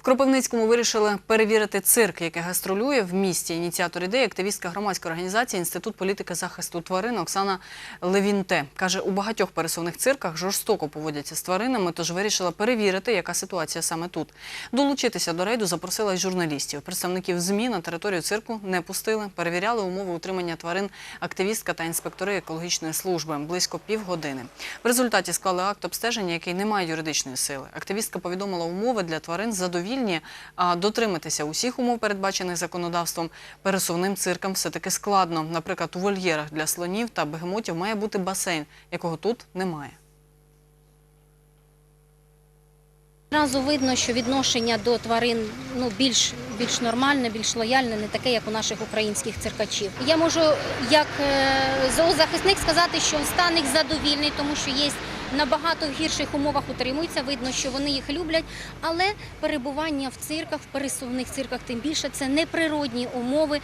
В Кропивницькому вирішили перевірити цирк, який гастролює в місті. Ініціатор ідеї активістка громадської організації Інститут політики захисту тварин Оксана Левінте каже, у багатьох пересувних цирках жорстоко поводяться з тваринами, тож вирішила перевірити, яка ситуація саме тут. Долучитися до рейду запросила й журналістів. Представників ЗМІ на територію цирку не пустили. Перевіряли умови утримання тварин активістка та інспектори екологічної служби близько півгодини. В результаті склали акт обстеження, який не має юридичної сили. Активістка повідомила умови для тварин задовільні, а дотриматися усіх умов, передбачених законодавством, пересувним циркам все-таки складно. Наприклад, у вольєрах для слонів та бегемотів має бути басейн, якого тут немає. Одразу видно, що відношення до тварин ну більш більш нормальне, більш лояльне, не таке, як у наших українських циркачів. Я можу як е, зоозахисник сказати, що стан їх задовільний, тому що є набагато в гірших умовах утримуються. Видно, що вони їх люблять, але перебування в цирках, в пересувних цирках, тим більше це неприродні умови.